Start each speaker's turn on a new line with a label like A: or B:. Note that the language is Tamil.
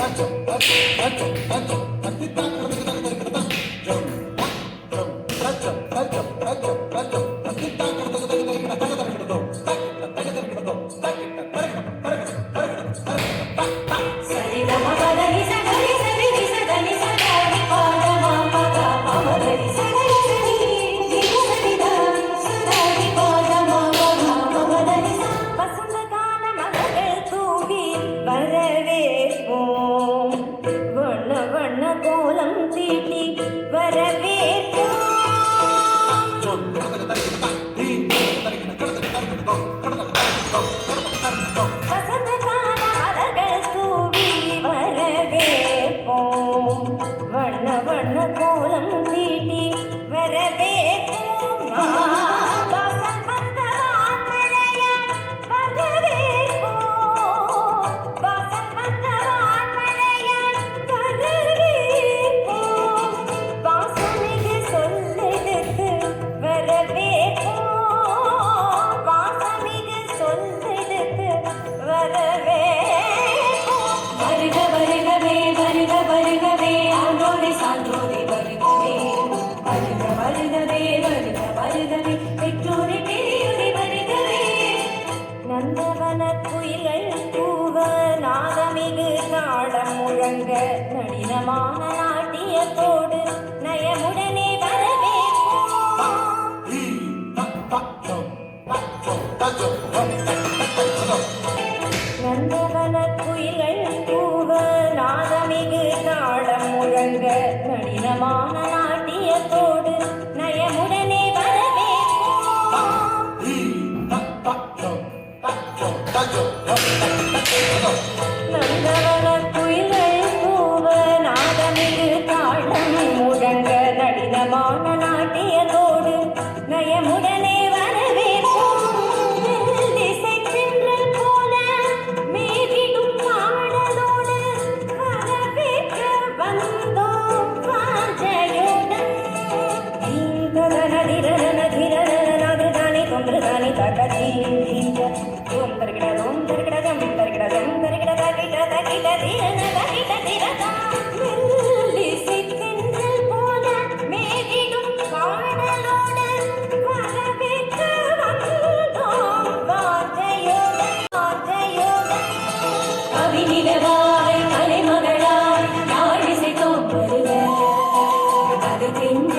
A: Bate, bate, bate, bate, bate, bate, bate.
B: கோலம் சீட்டி நயமான நாட்டியத்தோடு நயமுடனே நந்தவன குயில்கள் கூவ நாதமிகு நாடம் முழங்க கடினமான நாட்டியத்தோடு நயமுடனே வரவேற்போம் கலைமகளாய் நாளிசை தோம்பருக அது தின்